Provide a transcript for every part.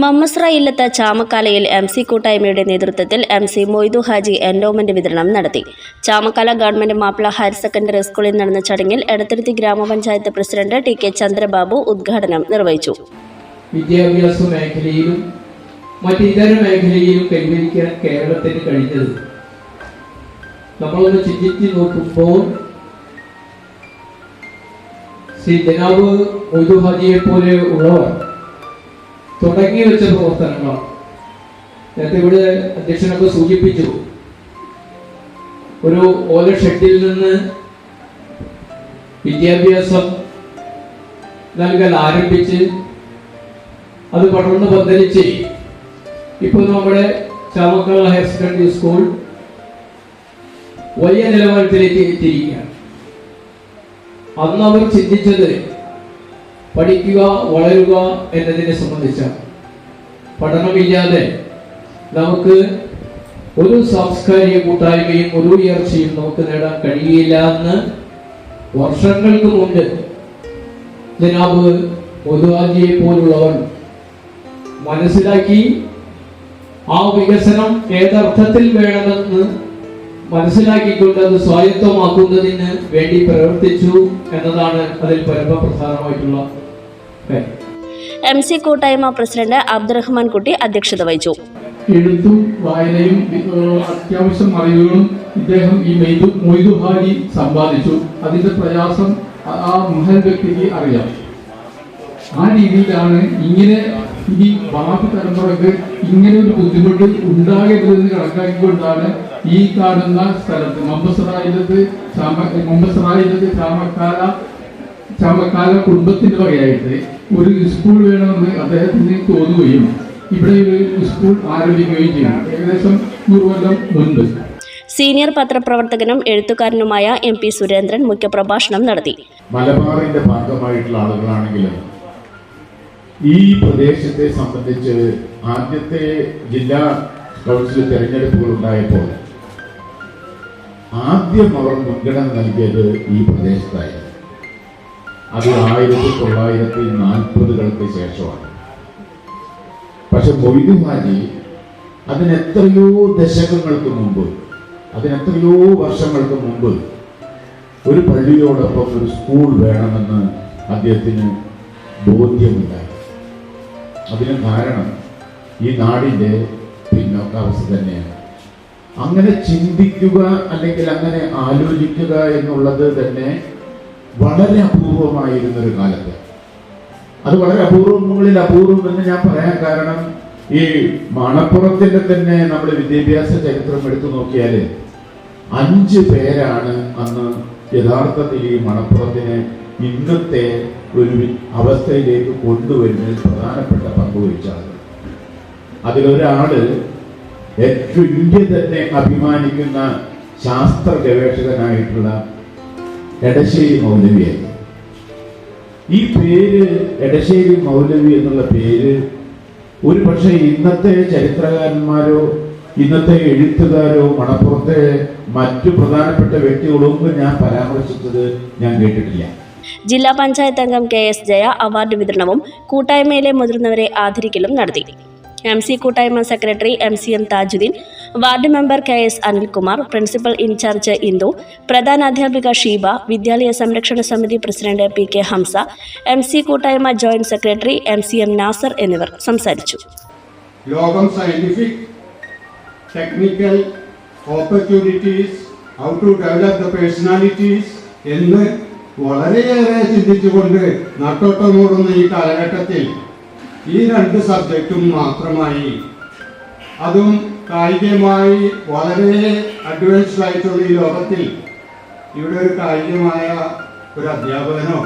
മമ്മസ്ര ഇല്ലത്ത് ചാമക്കാലയിൽ M C കൂട്ടായ്മയുടെ നേതൃത്വത്തിൽ M C Moidu Haji endowment വിതരണം നടത്തി. Chamakkala government Mappila higher secondary സ്കൂളിൽ നടന്ന ചടങ്ങിൽ എടത്തിരുത്തി ഗ്രാമപഞ്ചായത്ത് പ്രസിഡന്റ് ടി കെ ചന്ദ്രബാബു ഉദ്ഘാടനം നിർവഹിച്ചു. വിദ്യാഭ്യാസ മേഖലയിലും മറ്റ് ഇതര മേഖലയിലും കൈവരിക്കാൻ കേരളത്തിന് കഴിഞ്ഞത്. നമ്മളൊന്ന് ചിന്തിച്ച് നോക്കുമ്പോൾ ശ്രീ ജനാബ് മൊയ്തു ഹാജിയെ പോലെ ഉള്ളവർ തുടങ്ങി വെച്ച പ്രവർത്തനങ്ങളാണ്. നേരത്തെ ഇവിടെ അധ്യക്ഷനൊക്കെ സൂചിപ്പിച്ചു. ഒരു ഓല ഷെഡിൽ നിന്ന് വിദ്യാഭ്യാസം നൽകൽ ആരംഭിച്ച് അത് പടർന്ന് പന്തലിച്ച് ഇപ്പോൾ നമ്മുടെ ചാമക്കള ഹയർ സെക്കൻഡറി സ്കൂൾ വലിയ നിലവാരത്തിലേക്ക് എത്തിയിരിക്കുകയാണ്. അന്ന് അവർ ചിന്തിച്ചത് പഠിക്കുക വളരുക എന്നതിനെ സംബന്ധിച്ച പഠനമില്ലാതെ നമുക്ക് ഒരു സാംസ്കാരിക കൂട്ടായ്മയും ഒരു ഉയർച്ചയും നമുക്ക് നേടാൻ കഴിയില്ല എന്ന് വർഷങ്ങൾക്ക് മുമ്പ് ജനാബ് പൊതുവാജിയെ പോലുള്ളവർ മനസ്സിലാക്കി ആ വികസനം ഏതർത്ഥത്തിൽ വേണമെന്ന് മനസ്സിലാക്കിക്കൊണ്ട് അത് സ്വായത്തമാക്കുന്നതിന് വേണ്ടി പ്രവർത്തിച്ചു എന്നതാണ് അതിൽ പരമപ്രധാനമായിട്ടുള്ള എം സി കൂട്ടായ്മ പ്രസിഡന്റ് അബ്ദുറഹ്മാൻ കുട്ടി അധ്യക്ഷത വഹിച്ചു. എഴുത്തും വായനയും അത്യാവശ്യം അറിവുകളും ഇദ്ദേഹം ഈ മെയ്തു മൊയ്തു ഹാജി സമ്പാദിച്ചു. അതിന്റെ പ്രയാസം ആ- മഹൻ മഹൽ വ്യക്തിക്ക് അറിയാം. ആ രീതിയിലാണ് ഇങ്ങനെ ഇനി ഭാവി തലമുറയ്ക്ക് ഇങ്ങനെ ഒരു ബുദ്ധിമുട്ട് ഉണ്ടാകരുതെന്ന് കണക്കാക്കിക്കൊണ്ടാണ് ഈ കാണുന്ന സ്ഥലത്ത് മമ്പസറായിലത്ത് ചാമ മമ്പസറായിലത്ത് ചാമക്കാല ചാമക്കാല കുടുംബത്തിന്റെ വകയായിട്ട് ഒരു സ്കൂൾ വേണമെന്ന് അദ്ദേഹത്തിന് തോന്നുകയും ഇവിടെ ഒരു സ്കൂൾ ആരംഭിക്കുകയും ചെയ്തു. ഏകദേശം നൂറ് കൊല്ലം മുൻപ്. സീനിയർ പത്രപ്രവർത്തകനും എഴുത്തുകാരനുമായ എം പി സുരേന്ദ്രൻ മുഖ്യപ്രഭാഷണം നടത്തി. മലബാറിന്റെ ഭാഗമായിട്ടുള്ള ആളുകളാണെങ്കിലും ഈ പ്രദേശത്തെ സംബന്ധിച്ച് ആദ്യത്തെ ജില്ലാ കൗൺസിൽ തെരഞ്ഞെടുപ്പുകൾ ഉണ്ടായപ്പോൾ ആദ്യം അവർ മുൻഗണന നൽകിയത് ഈ പ്രദേശത്തായിരുന്നു. അത് ആയിരത്തി തൊള്ളായിരത്തി നാൽപ്പതുകൾക്ക് ശേഷമാണ്. പക്ഷെ മൊയ്തു ഹാജി അതിനെത്രയോ ദശകങ്ങൾക്ക് മുമ്പ് അതിനെത്രയോ വർഷങ്ങൾക്ക് മുമ്പ് ഒരു പള്ളിയോടൊപ്പം ഒരു സ്കൂൾ വേണമെന്ന് അദ്ദേഹത്തിന് ബോധ്യമുണ്ടായി. അതിന് കാരണം ഈ നാടിന്റെ പിന്നോക്കാവസ്ഥ തന്നെയാണ്. അങ്ങനെ ചിന്തിക്കുക അല്ലെങ്കിൽ അങ്ങനെ ആലോചിക്കുക എന്നുള്ളത് തന്നെ വളരെ അപൂർവമായിരുന്ന ഒരു കാലത്ത്. അത് വളരെ അപൂർവങ്ങളിൽ അപൂർവം എന്ന് ഞാൻ പറയാൻ കാരണം ഈ മണപ്പുറത്തിന്റെ തന്നെ നമ്മുടെ വിദ്യാഭ്യാസ ചരിത്രം എടുത്തു നോക്കിയാൽ അഞ്ച് പേരാണ് അന്ന് യഥാർത്ഥത്തിൽ ഈ മണപ്പുറത്തിനെ ഇന്നത്തെ ഒരു അവസ്ഥയിലേക്ക് കൊണ്ടുവരുന്നതിൽ പ്രധാനപ്പെട്ട പങ്ക് വഹിച്ച ആളുകൾ അതിലൊരാൾ ഏറ്റവും ഇന്ത്യ തന്നെ അഭിമാനിക്കുന്ന ശാസ്ത്ര ഗവേഷകനായിട്ടുള്ള എടശ്ശേരി മൗലവിയായി ഈ പേര് എടശ്ശേരി മൗലവി എന്നുള്ള പേര് ഒരു പക്ഷേ ഇന്നത്തെ ചരിത്രകാരന്മാരോ ഇന്നത്തെ എഴുത്തുകാരോ മണപ്പുറത്തെ മറ്റു പ്രധാനപ്പെട്ട വ്യക്തികളൊന്നും ഞാൻ പരാമർശിച്ചത് ഞാൻ കേട്ടിട്ടില്ല. ജില്ലാ പഞ്ചായത്ത് അംഗം കെ എസ് ജയ അവാർഡ് വിതരണവും കൂട്ടായ്മയിലെ മുതിർന്നവരെ ആദരിക്കലും നടത്തി. എം സി കൂട്ടായ്മ secretary M C M Thajudheen ward member K S Anilkumar principal in charge Indu പ്രധാനാധ്യാപിക Sheeba വിദ്യാലയ സംരക്ഷണ സമിതി president P K Hamza M C കൂട്ടായ്മ joint secretary M C M Nasar എന്നിവർ സംസാരിച്ചു. ലോകം scientific technical opportunities how to develop the personalities എന്ന് വളരെയേറെ ചിന്തിച്ചുകൊണ്ട് നട്ടോട്ടമോടുന്ന ഈ കാലഘട്ടത്തിൽ ഈ രണ്ട് സബ്ജക്റ്റും മാത്രമായി. അതും കായികമായി വളരെ അഡ്വാൻസ്ഡ് ആയിട്ടുള്ള ഈ ലോകത്തിൽ ഇവിടെ ഒരു കായികമായ ഒരു അധ്യാപകനോ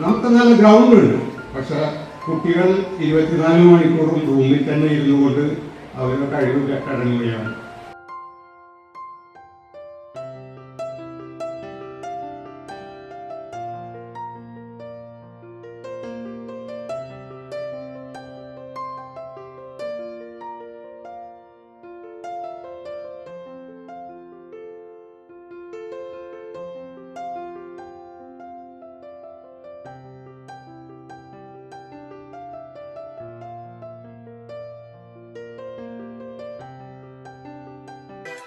നമുക്ക് നല്ല ഗ്രൗണ്ട് ഉണ്ട്. പക്ഷെ കുട്ടികൾ ഇരുപത്തിനാല് മണിക്കൂറും റൂമിൽ തന്നെ ഇരുന്നുകൊണ്ട് അവരുടെ കഴിവ് കടങ്ങുകയാണ്